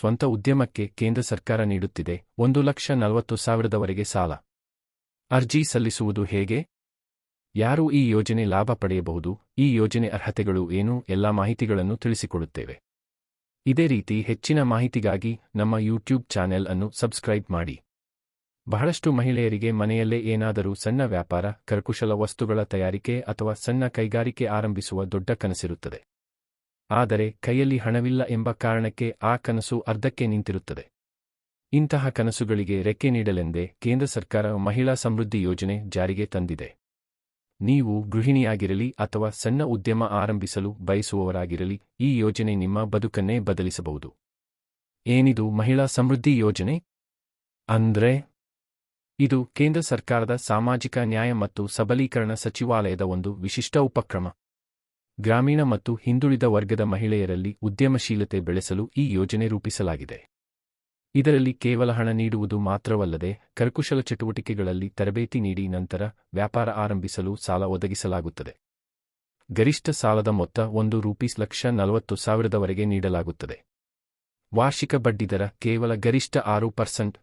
ಸ್ವಂತ ಉದ್ಯಮಕ್ಕೆ ಕೇಂದ್ರ ಸರ್ಕಾರ ನೀಡುತ್ತಿದೆ. ಒಂದು ಲಕ್ಷ ನಲವತ್ತು ಸಾವಿರದವರೆಗೆ ಸಾಲ. ಅರ್ಜಿ ಸಲ್ಲಿಸುವುದು ಹೇಗೆ? ಯಾರು ಈ ಯೋಜನೆ ಲಾಭ ಪಡೆಯಬಹುದು? ಈ ಯೋಜನೆ ಅರ್ಹತೆಗಳು ಏನು? ಎಲ್ಲಾ ಮಾಹಿತಿಗಳನ್ನು ತಿಳಿಸಿಕೊಡುತ್ತೇವೆ. ಇದೇ ರೀತಿ ಹೆಚ್ಚಿನ ಮಾಹಿತಿಗಾಗಿ ನಮ್ಮ ಯೂಟ್ಯೂಬ್ ಚಾನೆಲ್ ಅನ್ನು ಸಬ್ಸ್ಕ್ರೈಬ್ ಮಾಡಿ. ಬಹಳಷ್ಟು ಮಹಿಳೆಯರಿಗೆ ಮನೆಯಲ್ಲೇ ಏನಾದರೂ ಸಣ್ಣ ವ್ಯಾಪಾರ, ಕರಕುಶಲ ವಸ್ತುಗಳ ತಯಾರಿಕೆ ಅಥವಾ ಸಣ್ಣ ಕೈಗಾರಿಕೆ ಆರಂಭಿಸುವ ದೊಡ್ಡ ಕನಸಿರುತ್ತದೆ. ಆದರೆ ಕೈಯಲ್ಲಿ ಹಣವಿಲ್ಲ ಎಂಬ ಕಾರಣಕ್ಕೆ ಆ ಕನಸು ಅರ್ಧಕ್ಕೆ ನಿಂತಿರುತ್ತದೆ. ಇಂತಹ ಕನಸುಗಳಿಗೆ ರೆಕ್ಕೆ ನೀಡಲೆಂದೇ ಕೇಂದ್ರ ಸರ್ಕಾರ ಮಹಿಳಾ ಸಮೃದ್ಧಿ ಯೋಜನೆ ಜಾರಿಗೆ ತಂದಿದೆ. ನೀವು ಗೃಹಿಣಿಯಾಗಿರಲಿ ಅಥವಾ ಸಣ್ಣ ಉದ್ಯಮ ಆರಂಭಿಸಲು ಬಯಸುವವರಾಗಿರಲಿ, ಈ ಯೋಜನೆ ನಿಮ್ಮ ಬದುಕನ್ನೇ ಬದಲಿಸಬಹುದು. ಏನಿದು ಮಹಿಳಾ ಸಮೃದ್ಧಿ ಯೋಜನೆ? ಅಂದ್ರೆ? ಇದು ಕೇಂದ್ರ ಸರ್ಕಾರದ ಸಾಮಾಜಿಕ ನ್ಯಾಯ ಮತ್ತು ಸಬಲೀಕರಣ ಸಚಿವಾಲಯದ ಒಂದು ವಿಶಿಷ್ಟ ಉಪಕ್ರಮ. ಗ್ರಾಮೀಣ ಮತ್ತು ಹಿಂದುಳಿದ ವರ್ಗದ ಮಹಿಳೆಯರಲ್ಲಿ ಉದ್ಯಮಶೀಲತೆ ಬೆಳೆಸಲು ಈ ಯೋಜನೆ ರೂಪಿಸಲಾಗಿದೆ. ಇದರಲ್ಲಿ ಕೇವಲ ಹಣ ನೀಡುವುದು ಮಾತ್ರವಲ್ಲದೆ ಕರಕುಶಲ ಚಟುವಟಿಕೆಗಳಲ್ಲಿ ತರಬೇತಿ ನೀಡಿ ನಂತರ ವ್ಯಾಪಾರ ಆರಂಭಿಸಲು ಸಾಲ ಒದಗಿಸಲಾಗುತ್ತದೆ. ಗರಿಷ್ಠ ಸಾಲದ ಮೊತ್ತ ಒಂದು ರೂಪೀಸ್ ಲಕ್ಷ ನಲವತ್ತು ಸಾವಿರದವರೆಗೆ ನೀಡಲಾಗುತ್ತದೆ. ವಾರ್ಷಿಕ ಬಡ್ಡಿದರ ಕೇವಲ ಗರಿಷ್ಠ ಆರು ಪರ್ಸೆಂಟ್